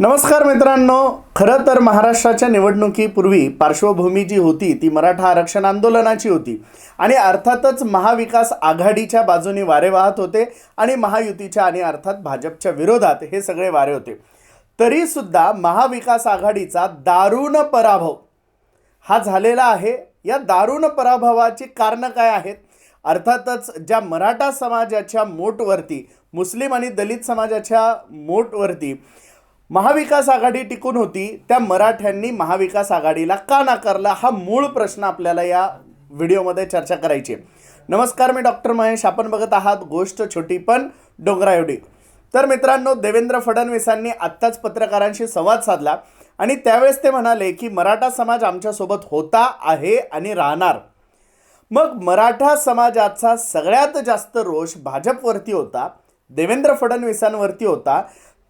नमस्कार मित्रांनो खरं तर महाराष्ट्राच्या निवडणुकीपूर्वी पार्श्वभूमी जी होती ती मराठा आरक्षण आंदोलनाची होती. आणि अर्थातच महाविकास आघाडीच्या बाजूने वारे वाहत होते आणि महायुतीच्या आणि अर्थात भाजपच्या विरोधात हे सगळे वारे होते. तरीसुद्धा महाविकास आघाडीचा दारुण पराभव हा झालेला आहे. या दारुण पराभवाची कारणं काय आहेत? अर्थातच ज्या मराठा समाजाच्या मोटवरती मुस्लिम आणि दलित समाजाच्या मोटवरती महाविकास आघाडी टिकून होती त्या मराठ्यांनी महाविकास आघाडीला का नाकारला हा मूळ प्रश्न आपल्याला या व्हिडिओमध्ये चर्चा करायची आहे. नमस्कार मी डॉक्टर महेश. आपण बघत आहात गोष्ट छोटी पण डोंगरा एवढी तर मित्रांनो देवेंद्र फडणवीसांनी आत्ताच पत्रकारांशी संवाद साधला आणि त्यावेळेस ते म्हणाले की मराठा समाज आमच्यासोबत होता आहे आणि राहणार. मग मराठा समाजाचा सगळ्यात जास्त रोष भाजपवरती होता देवेंद्र फडणवीसांवरती होता.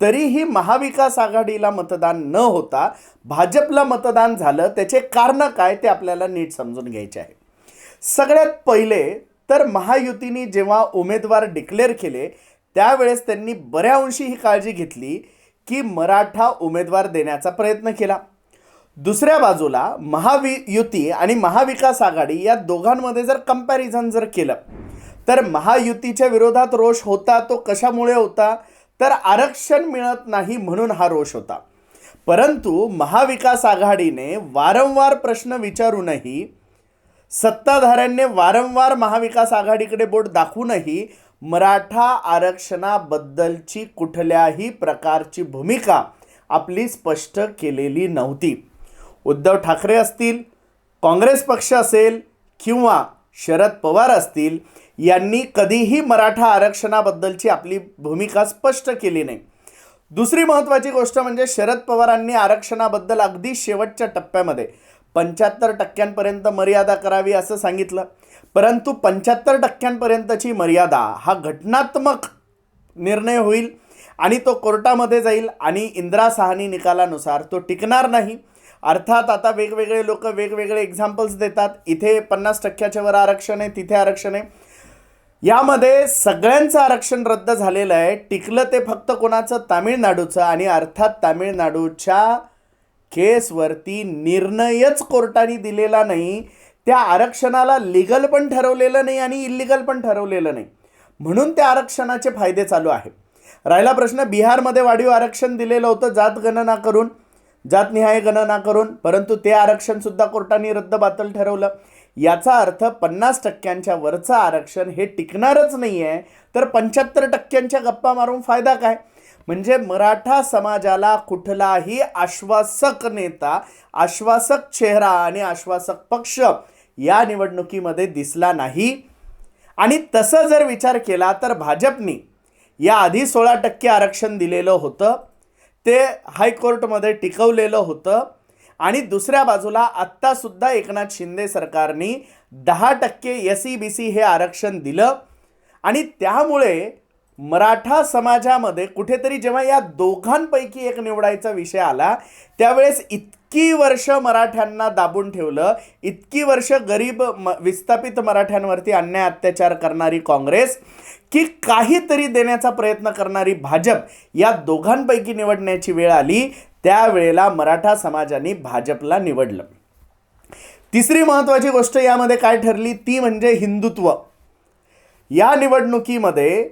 तरीही महाविकास आघाडीला मतदान न होता भाजपला मतदान झालं त्याचे कारणं काय ते आपल्याला नीट समजून घ्यायचे आहे. सगळ्यात पहिले तर महायुतीने जेव्हा उमेदवार डिक्लेअर केले त्यावेळेस त्यांनी बऱ्या अंशी ही काळजी घेतली की मराठा उमेदवार देण्याचा प्रयत्न केला. दुसऱ्या बाजूला महावि युती आणि महाविकास आघाडी या दोघांमध्ये जर कंपॅरिझन जर केलं तर महायुतीच्या विरोधात रोष होता तो कशामुळे होता? तर आरक्षण मिळत नाही म्हणून हा रोष होता. परंतु महाविकास आघाडीने वारंवार प्रश्न विचारूनही सत्ताधाऱ्यांनी वारंवार महाविकास आघाडीकडे बोट दाखवूनही मराठा आरक्षणाबद्दलची कुठल्याही प्रकारची भूमिका आपली स्पष्ट केलेली नव्हती. उद्धव ठाकरे असतील काँग्रेस पक्ष असेल किंवा शरद पवार असतील यांनी कधीही मराठा आरक्षणाबद्दलची आपली भूमिका स्पष्ट केली नाही. दुसरी महत्त्वाची गोष्ट म्हणजे शरद पवारांनी आरक्षणाबद्दल अगदी शेवटच्या टप्प्यामध्ये पंच्याहत्तर टक्क्यांपर्यंत मर्यादा करावी असं सांगितलं. परंतु पंच्याहत्तर टक्क्यांपर्यंतची मर्यादा हा घटनात्मक निर्णय होईल आणि तो कोर्टामध्ये जाईल आणि इंदिरा साहनी निकालानुसार तो टिकणार नाही. अर्थात आता वेगवेगळे लोक वेगवेगळे एक्झाम्पल्स देतात. इथे पन्नास टक्क्याच्या वर आरक्षण आहे तिथे आरक्षण आहे. यामध्ये सगळ्यांचं आरक्षण रद्द झालेलं आहे. टिकलं ते फक्त कोणाचं? तामिळनाडूचं. आणि अर्थात तामिळनाडूच्या केसवरती निर्णयच कोर्टाने दिलेला नाही. त्या आरक्षणाला लिगल पण ठरवलेलं नाही आणि इल्लिगल पण ठरवलेलं नाही. म्हणून त्या आरक्षणाचे फायदे चालू आहे. राहिला प्रश्न बिहारमध्ये वाढीव आरक्षण दिलेलं होतं जात गणना करून जातनिहाय गणना करून परंतु ते आरक्षणसुद्धा कोर्टाने रद्द बातल ठरवलं. याचा अर्थ पन्नास टक्क्यांच्या वरचं आरक्षण हे टिकणारच नाही आहे तर पंच्याहत्तर टक्क्यांच्या गप्पा मारून फायदा काय? म्हणजे मराठा समाजाला कुठलाही आश्वासक नेता आश्वासक चेहरा आणि आश्वासक पक्ष या निवडणुकीमध्ये दिसला नाही. आणि तसं जर विचार केला तर भाजपनी याआधी सोळा टक्के आरक्षण दिलेलं होतं. ते हायकोर्टमध्ये टिकवलेलं होतं. आणि दुसऱ्या बाजूला आत्तासुद्धा एकनाथ शिंदे सरकारने दहा टक्के एस ई बी सी हे आरक्षण दिलं. आणि त्यामुळे मराठा समाजामध्ये कुठेतरी जेव्हा या दोघांपैकी एक निवडायचा विषय आला त्यावेळेस इतकी वर्ष मराठ्यांना दाबून ठेवलं इतकी वर्ष गरीब म विस्थापित मराठ्यांवरती अन्याय अत्याचार करणारी काँग्रेस की काहीतरी देण्याचा प्रयत्न करणारी भाजप या दोघांपैकी निवडण्याची वेळ आली. त्यावेळेला मराठा समाजाने भाजपला निवडलं. तिसरी महत्त्वाची गोष्ट यामध्ये काय ठरली? ती म्हणजे हिंदुत्व. या निवडणुकीमध्ये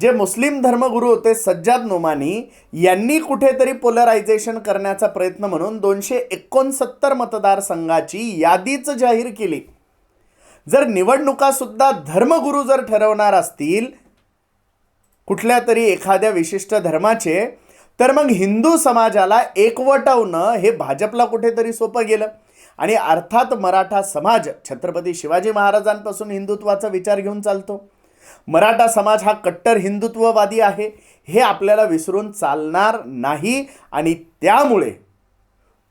जे मुस्लिम धर्मगुरू होते सज्जाद नोमानी यांनी कुठेतरी पोलरायझेशन करण्याचा प्रयत्न म्हणून दोनशे एकोणसत्तर मतदारसंघाची यादीच जाहीर केली. जर निवडणुकासुद्धा धर्मगुरू जर ठरवणार असतील कुठल्या तरी एखाद्या विशिष्ट धर्माचे तर मग हिंदू समाजाला एकवटवणं हे भाजपला कुठेतरी सोपं गेलं. आणि अर्थात मराठा समाज छत्रपती शिवाजी महाराजांपासून हिंदुत्वाचा विचार घेऊन चालतो. मराठा समाज हा कट्टर हिंदुत्ववादी आहे हे आपल्याला विसरून चालणार नाही आणि त्यामुळे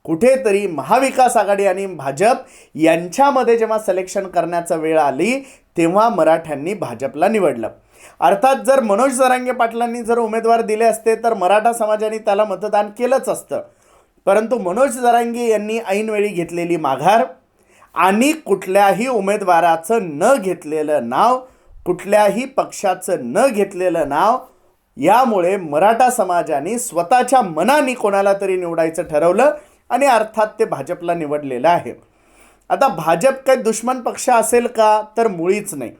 कुठेतरी महाविकास आघाडी आणि भाजप यांच्यामध्ये जेव्हा सिलेक्शन करण्याचा वेळ आली तेव्हा मराठ्यांनी भाजपला निवडलं. अर्थात जर मनोज जरांगे पाटलांनी जर उमेदवार दिले असते तर मराठा समाजाने त्याला मतदान केलंच असतं. परंतु मनोज जरांगे यांनी ऐनवेळी घेतलेली माघार आणि कुठल्याही उमेदवाराचं न घेतलेलं नाव कुठल्याही पक्षाचं न घेतलेलं नाव यामुळे मराठा समाजाने स्वतःच्या मनाने कोणाला तरी निवडायचं ठरवलं आणि अर्थात ते भाजपला निवडलेलं आहे. आता भाजप काही दुश्मन पक्ष असेल का? तर मुळीच नाही.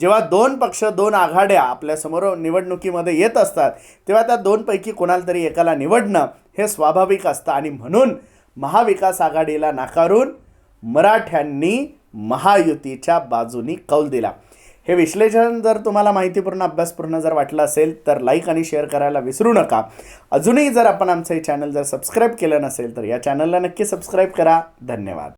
जेव्हा दोन पक्ष दोन आघाड्या आपल्यासमोर निवडणुकीमध्ये येत असतात तेव्हा त्या दोनपैकी कोणाला तरी एकाला निवडणं हे स्वाभाविक असतं. आणि म्हणून महाविकास आघाडीला नाकारून मराठ्यांनी महायुतीच्या बाजूनी कौल दिला. हे विश्लेषण जर तुम्हाला माहितीपूर्ण अभ्यासपूर्ण जर वाटलं असेल तर लाईक आणि शेअर करायला विसरू नका. अजूनही जर आपण आमचं हे चॅनल जर सबस्क्राईब केलं नसेल तर या चॅनलला नक्की सबस्क्राईब करा. धन्यवाद.